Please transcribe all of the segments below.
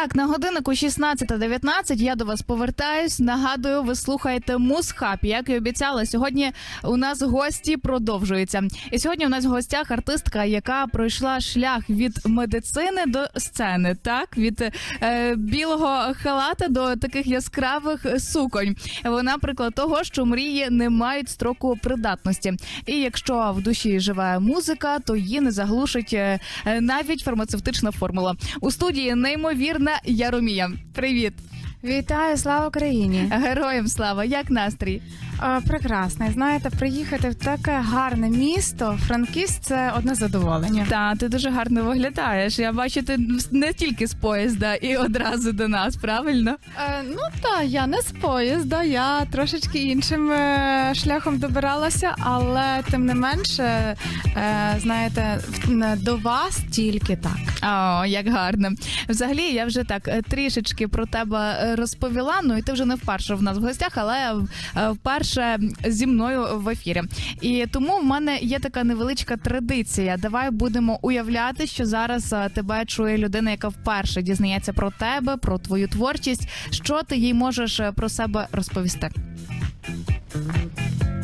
Так, на годиннику 16.19 я до вас повертаюсь. Нагадую, ви слухаєте Мусхаб. Як і обіцяла, сьогодні у нас гості продовжуються. І сьогодні у нас в гостях артистка, яка пройшла шлях від медицини до сцени, так від е, білого халата до таких яскравих суконь. Вона приклад того, що мрії не мають строку придатності. І якщо в душі живе музика, то її не заглушить е, е, навіть фармацевтична формула. У студії неймовірна Яромія. Привіт, Вітаю, слава Україні! героям слава! Як настрій? А, прекрасно. Знаєте, приїхати в таке гарне місто. Франківськ це одне задоволення. Та ти дуже гарно виглядаєш. Я бачу, ти не тільки з поїзда і одразу до нас, правильно? Е, ну так, я не з поїзда, я трошечки іншим е, шляхом добиралася, але тим не менше, е, знаєте, в- до вас тільки так. О, як гарно. Взагалі, я вже так е, трішечки про тебе е, розповіла. Ну і ти вже не вперше в нас в гостях, але е, вперше зі мною в ефірі. І тому в мене є така невеличка традиція. Давай будемо уявляти, що зараз е, тебе чує людина, яка вперше дізнається про тебе, про твою творчість. Що ти їй можеш е, про себе розповісти?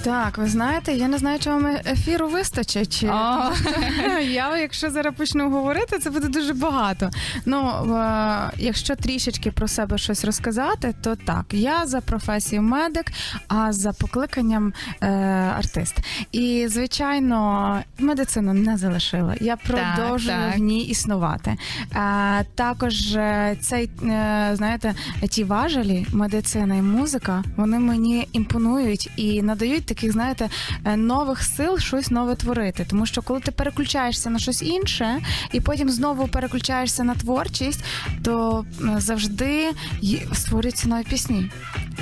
Так, ви знаєте, я не знаю, чи вам ефіру вистачить. Чи... Я, якщо зараз почну говорити, це буде дуже багато. Ну, е, якщо трішечки про себе щось розказати, то так, я за професією медик, а за покликанням е, артист. І, звичайно, медицину не залишила. Я продовжую так. в ній існувати. Е, також е, цей, е, знаєте, ті важелі, медицина і музика, вони мені імпонують і надають таких, знаєте, е, нових сил щось нове творити. Тому що коли ти переключаєшся на щось інше, і потім знову переключаєшся на творчість, то е, завжди створюються нові пісні.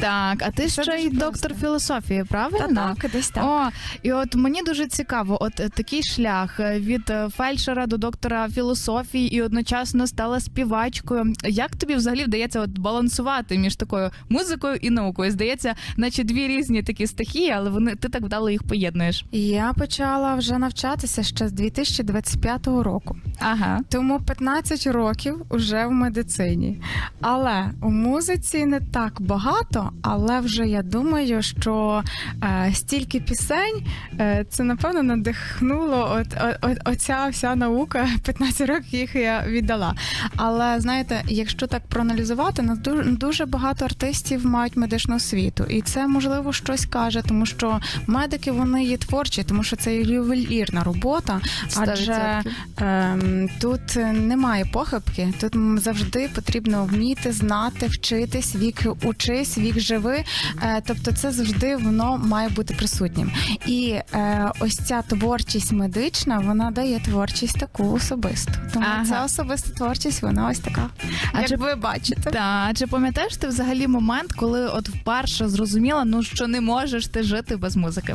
Так, а ти Це ще й дуже доктор просто. філософії, правильно? Так, десь так. О, і от мені дуже цікаво, от е, такий шлях е, від е, фельдшера до доктора філософії і одночасно стала співачкою. Як тобі взагалі вдається от балансувати між такою музикою і наукою? Здається, наче дві різні такі стихії, але вони ти так вдало їх поєднуєш. Я почала вже навчатися ще з 2025 року. Ага. Тому 15 років уже в медицині. Але у музиці не так багато, але вже я думаю, що е, стільки пісень е, це напевно надихнуло от, от, от, оця вся наука. 15 років їх я віддала. Але знаєте, якщо так проаналізувати, нас дуже, дуже багато артистів мають медичну освіту, і це можливо щось каже, тому що медики вони є творчі, тому що це ювелірна робота, адже 100%. Ем, тут немає похибки, тут завжди потрібно вміти, знати, вчитись, вік учись, вік живи. Е, тобто, це завжди воно має бути присутнім. І е, ось ця творчість медична, вона дає творчість таку особисту. Тому Ага. ця особиста творчість, вона ось така. А як чи- ви бачите. Та чи пам'ятаєш ти взагалі момент, коли от вперше зрозуміла, ну що не можеш ти жити без музики?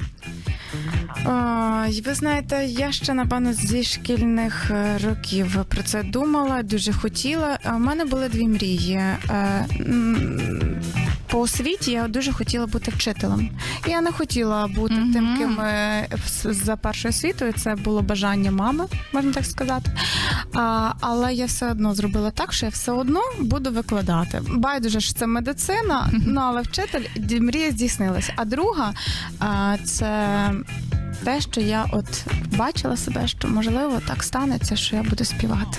Ой, ви знаєте, я ще напевно зі шкільних е, років про це думала, дуже хотіла. В мене були дві мрії. По освіті я дуже хотіла бути вчителем. Я не хотіла бути Мгм. тим, ким е, за першою освітою. Це було бажання мами, можна так сказати. А, але я все одно зробила так, що я все одно буду викладати. Байдуже що це медицина, ну але вчитель мрія здійснилась. А друга а, це те, що я от бачила себе, що можливо так станеться, що я буду співати.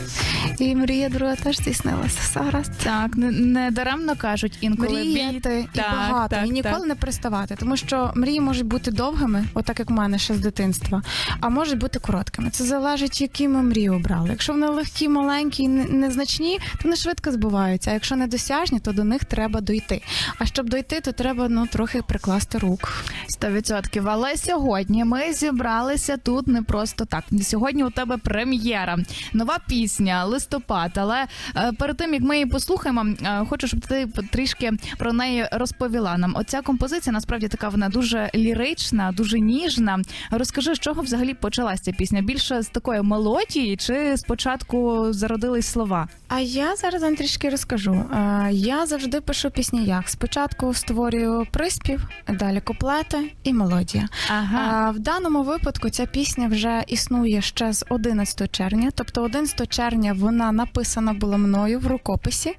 І мрія друга теж здійснилася. Все гаразд. Так, не, не даремно кажуть інколи бій. Мріяти і Так, багато, так, і ніколи так. не приставати, тому що мрії можуть бути довгими, отак як в мене ще з дитинства, а можуть бути короткими. Це залежить, які ми мрії обрали. Якщо вони легкі, маленькі, незначні, то вони швидко збуваються. А якщо недосяжні, то до них треба дойти. А щоб дойти, то треба ну трохи прикласти рук. Сто відсотків. Але сьогодні ми зібралися тут не просто так. Сьогодні у тебе прем'єра, нова пісня, листопад. Але е, перед тим як ми її послухаємо, е, хочу, щоб ти трішки про неї розповіла нам. Оця композиція насправді така вона дуже лірична, дуже ніжна. Розкажи, з чого взагалі почалася ця пісня? Більше з такої мелодії, чи спочатку зародились слова? А я зараз вам трішки розкажу. Е, Я завжди пишу пісні як. Спочатку створюю приспів, далі куплети і мелодія. Ага. А в даному випадку ця пісня вже існує ще з 11 червня. Тобто 11 червня вона написана була мною в рукописі.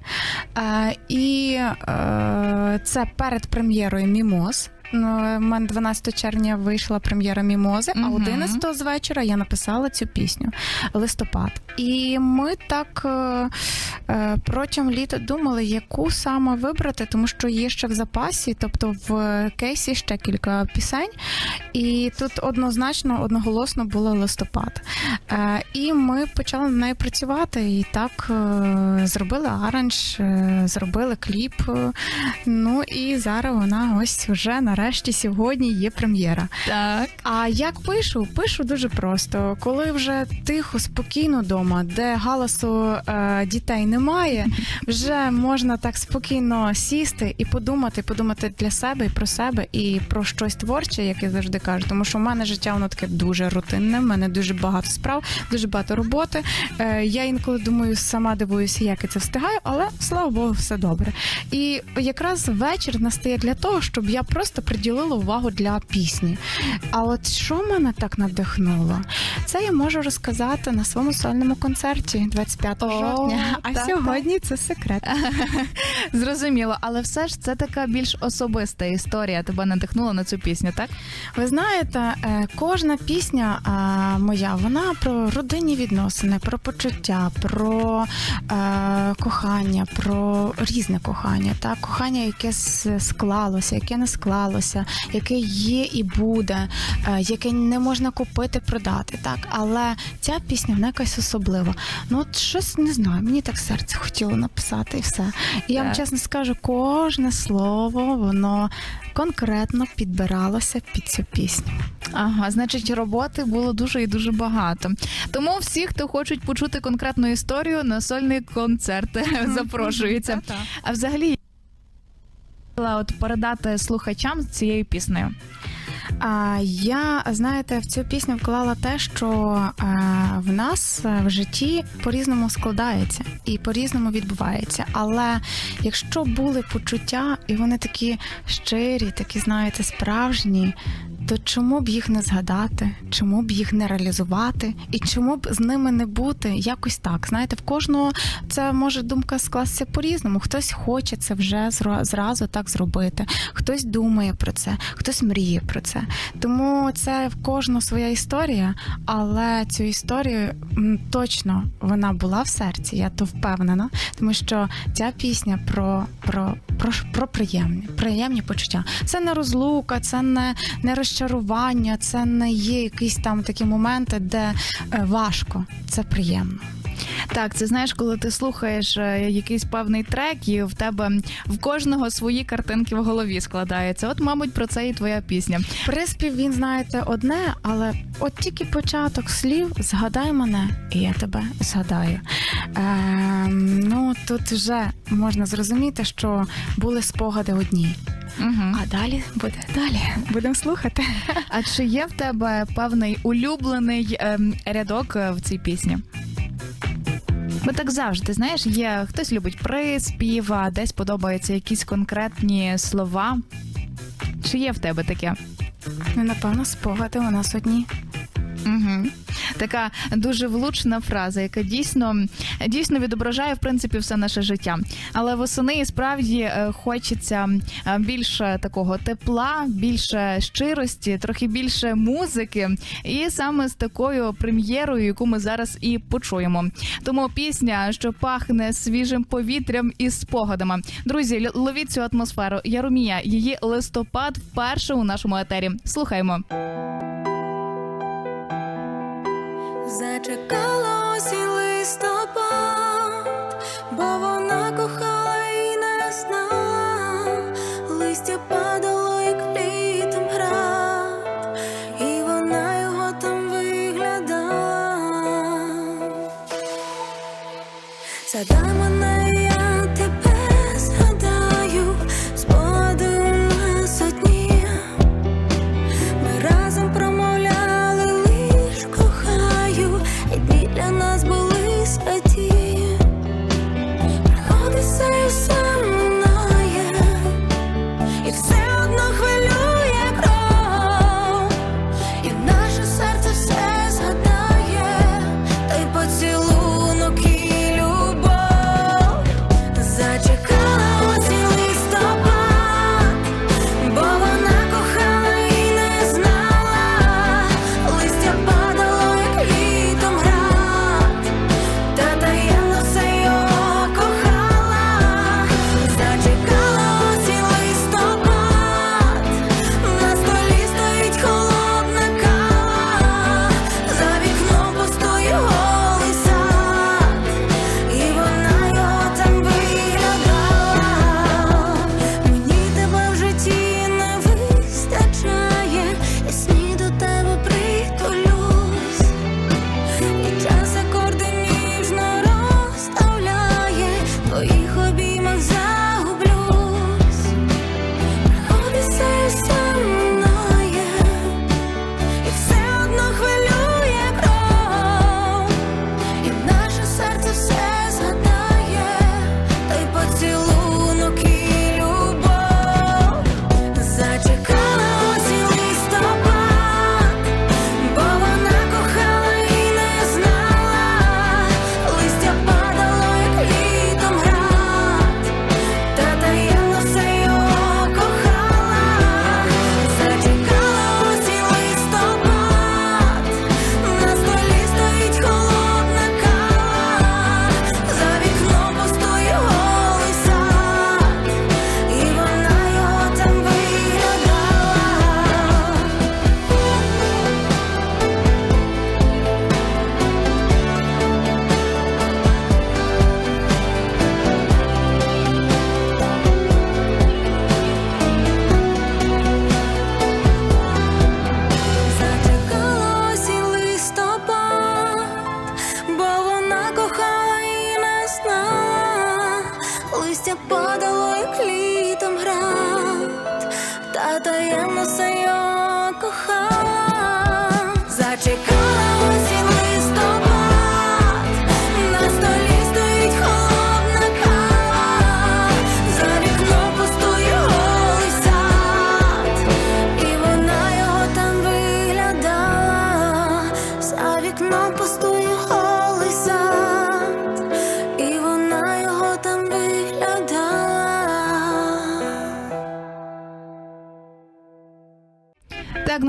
Е, і е, це перед прем'єрою Мімоз. Ну, У мене 12 червня вийшла прем'єра Мімози, а Мгм. 11 з вечора я написала цю пісню листопад. І ми так е, е, протягом літа думали, яку саме вибрати, тому що є ще в запасі, тобто в кейсі ще кілька пісень. І тут однозначно, одноголосно було листопад. Е, і ми почали над нею працювати. І так зробили аранж, зробили кліп. Ну і зараз вона ось вже нарешті сьогодні є прем'єра. Так. А як пишу? Пишу дуже просто. Коли вже тихо, спокійно вдома, де галасу е, дітей немає, вже можна так спокійно сісти і подумати, подумати для себе і про себе, і про щось творче, як я завжди кажу. Тому що в мене життя воно таке дуже рутинне. в мене дуже багато справ, дуже багато роботи. Е, я інколи думаю, сама дивуюся, як я це встигаю, але слава Богу, все добре. І якраз вечір настає для того, щоб я просто приділила увагу для пісні. А от що мене так надихнуло? Це я можу розказати на своєму сольному концерті 25 О, жовтня. А так, сьогодні це секрет. Зрозуміло, але все ж це така більш особиста історія. Тебе надихнула на цю пісню, так? Ви знаєте, е, кожна пісня моя, вона про родинні відносини, про почуття, про е, кохання, про різне кохання, так? кохання, яке склалося, яке не склалося, яке є і буде, е, яке не можна купити, продати. Так? Але ця пісня вона якась особлива. Ну, от щось не знаю, мені так серце хотіло написати і все. І я вам чесно скажу, кожне слово, воно конкретно підбиралося під цю пісню. Ага, значить, роботи було дуже і дуже багато. Тому всі, хто хочуть почути конкретну історію, на сольний концерт запрошуються. Та-та. А взагалі от передати слухачам цією піснею. А я знаєте, в цю пісню вклала те, що в нас в житті по-різному складається і по-різному відбувається. Але якщо були почуття, і вони такі щирі, такі, знаєте, справжні. То чому б їх не згадати, чому б їх не реалізувати, і чому б з ними не бути якось так? Знаєте, в кожного це може думка скластися по-різному. Хтось хоче це вже зразу так зробити, хтось думає про це, хтось мріє про це. Тому це в кожного своя історія, але цю історію точно вона була в серці. Я то впевнена, тому що ця пісня про, про, про, про приємні, приємні почуття. Це не розлука, це не, не розчарування, це не є якісь там такі моменти, де е, важко. Це приємно. Так, це знаєш, коли ти слухаєш е, якийсь певний трек, і в тебе в кожного свої картинки в голові складаються. От, мабуть, про це і твоя пісня. Приспів він знаєте одне, але от тільки початок слів згадай мене, і я тебе згадаю. Ем, ну тут вже можна зрозуміти, що були спогади одні. Угу. А далі буде далі. Будемо слухати. А чи є в тебе певний улюблений ем, рядок е, в цій пісні? Бо так завжди, знаєш, є хтось любить приспів, а десь подобаються якісь конкретні слова. Чи є в тебе таке? Ну, напевно, спогади у нас одні. Угу. Така дуже влучна фраза, яка дійсно дійсно відображає в принципі все наше життя. Але восени справді е, хочеться е, більше такого тепла, більше щирості, трохи більше музики, і саме з такою прем'єрою, яку ми зараз і почуємо. Тому пісня, що пахне свіжим повітрям і спогадами. Друзі, ловіть цю атмосферу. Яромія, її листопад вперше у нашому етері. Слухаємо. Зачекала осінь to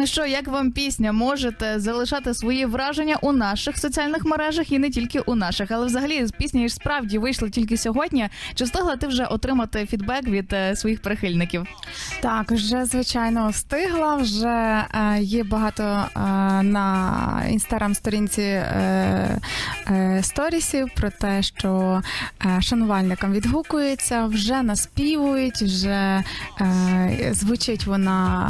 ну що, як вам пісня? Можете залишати свої враження у наших соціальних мережах і не тільки у наших, але взагалі пісня ж справді вийшла тільки сьогодні. Чи встигла ти вже отримати фідбек від е, своїх прихильників? Так, вже звичайно встигла. Вже е, є багато е, на інстаграм-сторінці е, е, сторісів про те, що е, шанувальникам відгукується, вже наспівують, вже е, звучить вона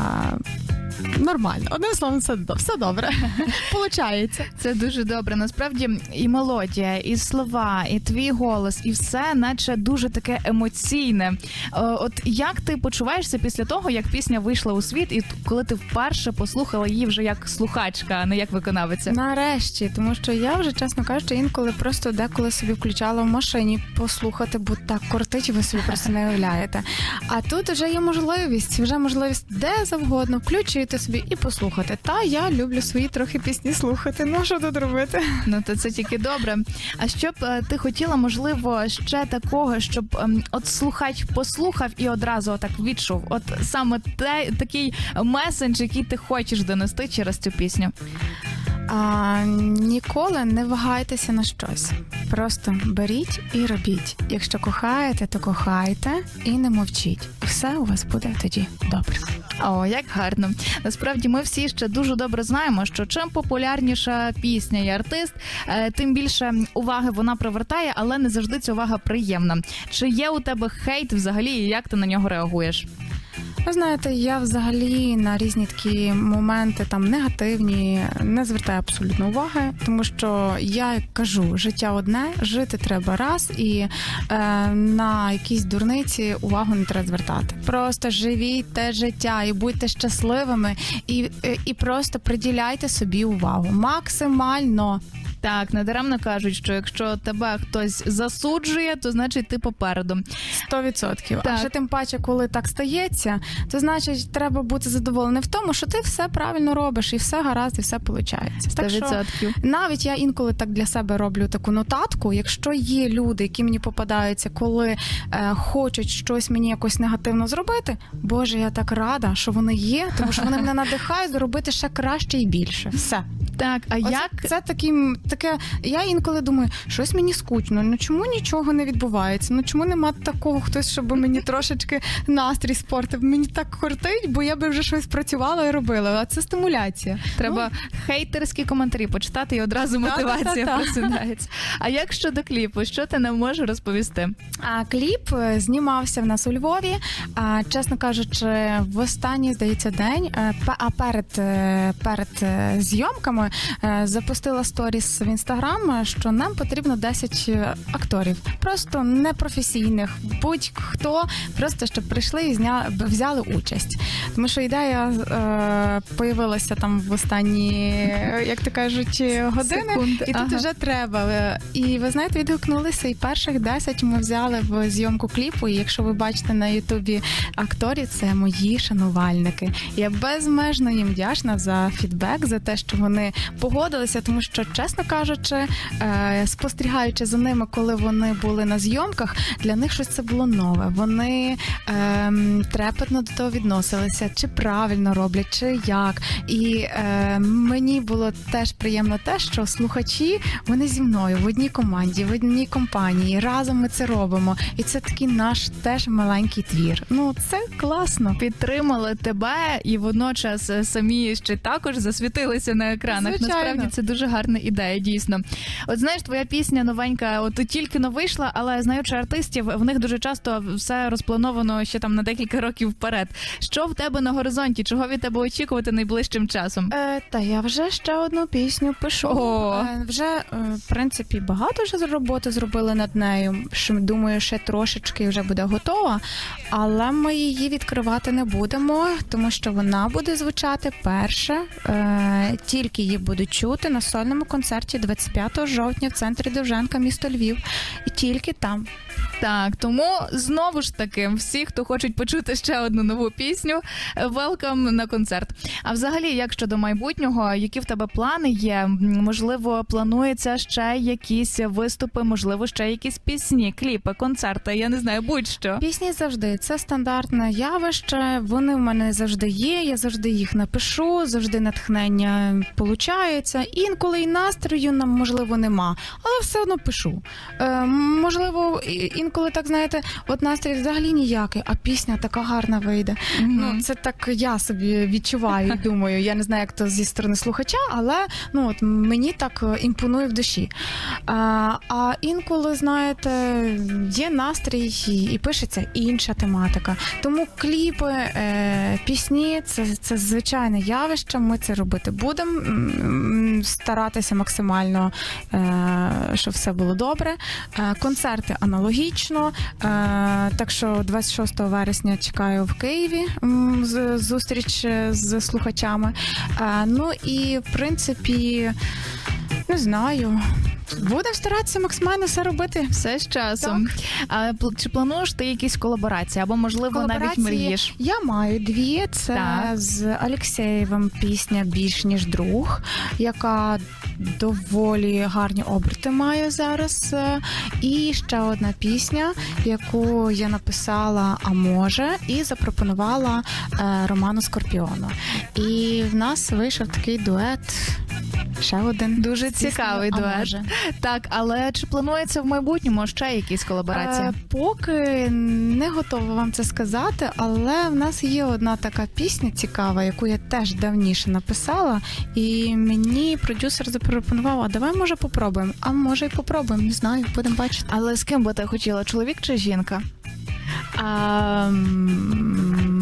нормально. Одним словом, все, все добре. Получається. Це дуже добре. Насправді і мелодія, і слова, і твій голос, і все, наче дуже таке емоційне. Е, От як ти почуваєшся після того, як пісня вийшла у світ, і коли ти вперше послухала її вже як слухачка, а не як виконавиця? Нарешті, тому що я вже, чесно кажучи, інколи просто деколи собі включала в машині послухати, бо так кортить, ви собі просто не уявляєте. А тут вже є можливість, вже можливість де завгодно включити собі і послухати. Та я люблю свої трохи пісні слухати. Ну що тут робити? Ну то це тільки добре. А що б е, ти хотіла, можливо, ще такого, щоб ем, от слухач послухав і одразу так відчув? От саме те такий месендж, який ти хочеш донести через цю пісню. А, ніколи не вагайтеся на щось. Просто беріть і робіть. Якщо кохаєте, то кохайте і не мовчіть. Все у вас буде тоді добре. О, як гарно. Насправді ми всі ще дуже добре знаємо, що чим популярніша пісня і артист, е, тим більше уваги вона привертає, але не завжди ця увага приємна. Чи є у тебе хейт взагалі, і як ти на нього реагуєш? Ви знаєте, я взагалі на різні такі моменти там негативні не звертаю абсолютно уваги, тому що я кажу, життя одне, жити треба раз, і е, на якісь дурниці увагу не треба звертати. Просто живіть те життя і будьте щасливими, і, і просто приділяйте собі увагу максимально. Так, недаремно кажуть, що якщо тебе хтось засуджує, то значить ти попереду. Сто відсотків. Так. А ще тим паче, коли так стається, то значить треба бути задоволеним в тому, що ти все правильно робиш, і все гаразд, і все виходить. Так що навіть я інколи так для себе роблю таку нотатку. Якщо є люди, які мені попадаються, коли е, хочуть щось мені якось негативно зробити, боже, я так рада, що вони є, тому що вони мене надихають зробити ще краще і більше. Все. Так, а Оце- як це такі, таке. Я інколи думаю, щось мені скучно. Ну чому нічого не відбувається? Ну чому нема такого хтось, щоб мені трошечки настрій спортив? Мені так кортить, бо я би вже щось працювала і робила. А це стимуляція. треба хейтерські коментарі почитати і одразу мотивація да. просинається. А як щодо кліпу, що ти нам можеш розповісти? А кліп е, знімався в нас у Львові. А чесно кажучи, в останній здається день. е, А перед, е, перед зйомками запустила сторіс в інстаграм, е, що нам потрібно 10 акторів, просто непрофесійних, будь-хто, просто щоб прийшли і зня... взяли участь. Тому що ідея е, появилася там в останні, е, як то кажуть, години. Секунди, І тут ага. вже треба. Е, І ви знаєте, відгукнулися, і перших 10 ми взяли в зйомку кліпу. І якщо ви бачите на Ютубі акторів, це мої шанувальники. Я безмежно їм вдячна за фідбек, за те, що вони погодилися, тому що, чесно кажучи, е, спостерігаючи за ними, коли вони були на зйомках, для них щось це було нове. Вони ем, трепетно до того відносилися, чи правильно роблять, чи як. І е, мені було теж приємно те, що слухачі вони зі мною в одній команді, в одній компанії. Разом ми це робимо. І це такий наш теж маленький твір. Ну це класно. Підтримали тебе і водночас е, самі ще також засвітилися на екранах. Звичайно. Насправді це дуже гарна ідея, дійсно. От знаєш, твоя пісня новенька, от тільки но вийшла, але знаючи артистів, в них дуже часто все розплановано ще там на декілька років вперед. Що в тебе? на горизонті? Чого від тебе очікувати найближчим часом? Е, та я вже ще одну пісню пишу. О. Е, вже, е, в принципі, багато вже роботи зробили над нею. Що, думаю, ще трошечки вже буде готова. Але ми її відкривати не будемо, тому що вона буде звучати перше. Е, тільки її будуть чути на сольному концерті 25 жовтня в центрі Довженка, місто Львів. І тільки там. Так, тому знову ж таки, всі, хто хочуть почути ще одну нову пісню, велкам на концерт. А взагалі, як щодо майбутнього, які в тебе плани є? Можливо, планується ще якісь виступи, можливо, ще якісь пісні, кліпи, концерти. Я не знаю, будь-що. Пісні завжди це стандартне явище. Вони в мене завжди є. Я завжди їх напишу, завжди натхнення получається. Інколи і настрою нам можливо нема, але все одно пишу. Е, можливо, і- інколи так знаєте, от настрій взагалі ніякий, а пісня така гарна вийде. Ну це так я собі відчуваю. і Думаю, я не знаю, як то зі сторони слухача, але ну от мені так е, імпонує в душі. А, а інколи, знаєте, є настрій і, пишеться інша тематика. Тому кліпи, е, пісні це, це звичайне явище. Ми це робити будемо. Старатися максимально, е, щоб все було добре. Е, концерти аналогічно. Е, так що 26 вересня чекаю в Києві з- зустріч е, з слухачами. Е, ну і в принципі, не знаю. Будемо старатися максимально все робити. Все з часом. А пл- чи плануєш ти якісь колаборації або можливо навіть Колаборації мрієш? Я маю дві. Це Так. з Алексєєвим пісня Більш ніж друг, яка доволі гарні оберти має зараз. Е, І ще одна пісня, яку я написала, а може, і запропонувала е, Роману Скорпіону. І в нас вийшов такий дует. Ще один Дуже цікавий «А дует. може». Так, але чи планується в майбутньому ще якісь колаборації? Е, поки не готова вам це сказати, але в нас є одна така пісня цікава, яку я теж давніше написала, і мені продюсер запропонував: а давай може попробуємо. А може й попробуємо, не знаю, будемо бачити. Але з ким би ти хотіла, чоловік чи жінка? А, м,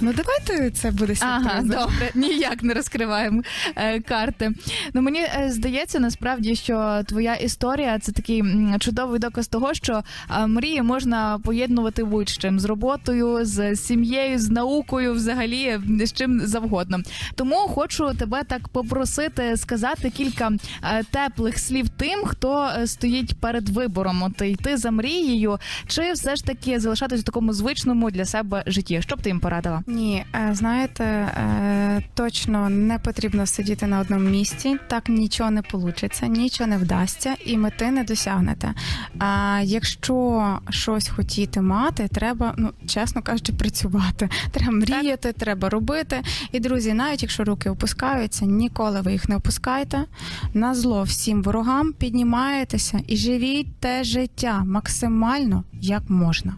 ну давайте це буде Ага, добре, ніяк не розкриваємо е, карти. Ну мені е, здається, насправді, що твоя історія це такий чудовий доказ того, що е, мрії можна поєднувати будь-чим з роботою, з сім'єю, з наукою, взагалі з чим завгодно. Тому хочу тебе так попросити сказати кілька е, теплих слів тим, хто е, стоїть перед вибором, от йти за мрією, чи все ж таки залишатись у такому звичному для себе житті. Що б ти їм порадила? Ні, е, знаєте, е, точно не потрібно сидіти на одному місці. Так нічого не вийде, нічого не вдасться, і мети не досягнете. А якщо щось хотіти мати, треба, ну чесно кажучи, працювати. Треба мріяти, треба робити. І друзі, навіть якщо руки опускаються, ніколи ви їх не опускайте. На зло всім ворогам піднімаєтеся і живіть те життя максимально як можна.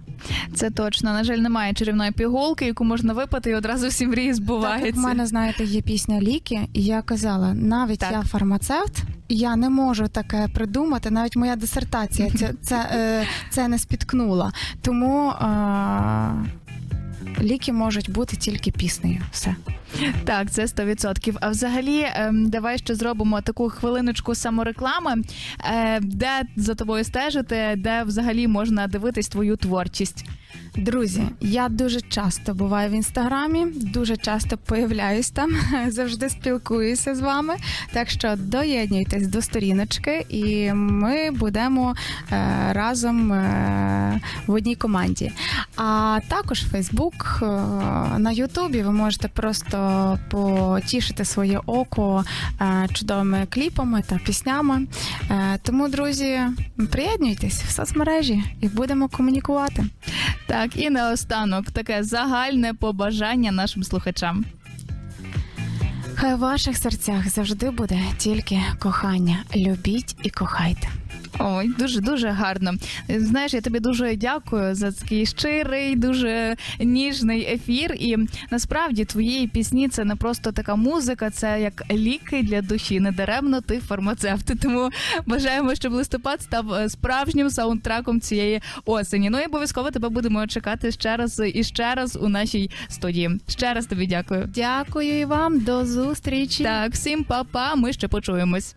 Це точно. На жаль, немає чарівної пігулки, яку можна випити, і одразу всі мрії Так, як збуваються. в мене, знаєте, є пісня Ліки, і я казала, навіть Так. я фармацевт, я не можу таке придумати. Навіть моя дисертація це, це, е, це не спіткнула. Тому е, ліки можуть бути тільки піснею. Все. Так, це 100%. А взагалі, ем, давай ще зробимо таку хвилиночку самореклами, е, де за тобою стежити, де взагалі можна дивитись твою творчість. Друзі, я дуже часто буваю в інстаграмі, дуже часто появляюсь там, завжди спілкуюся з вами. Так що доєднуйтесь до сторіночки, і ми будемо е, разом е, в одній команді. А також Фейсбук, е, на Ютубі ви можете просто потішити своє око е, чудовими кліпами та піснями. Е, тому, друзі, приєднуйтесь в соцмережі і будемо комунікувати. Так, і наостанок таке загальне побажання нашим слухачам. Хай в ваших серцях завжди буде тільки кохання. Любіть і кохайте. Ой, дуже дуже гарно. Знаєш, я тобі дуже дякую за такий щирий, дуже ніжний ефір. І насправді твої пісні це не просто така музика, це як ліки для душі. Недаремно ти фармацевт. Тому бажаємо, щоб листопад став е, справжнім саундтреком цієї осені. Ну і обов'язково тебе будемо чекати ще раз і ще раз у нашій студії. Ще раз тобі дякую. Дякую і вам, до зустрічі. Так, всім па-па, Ми ще почуємось.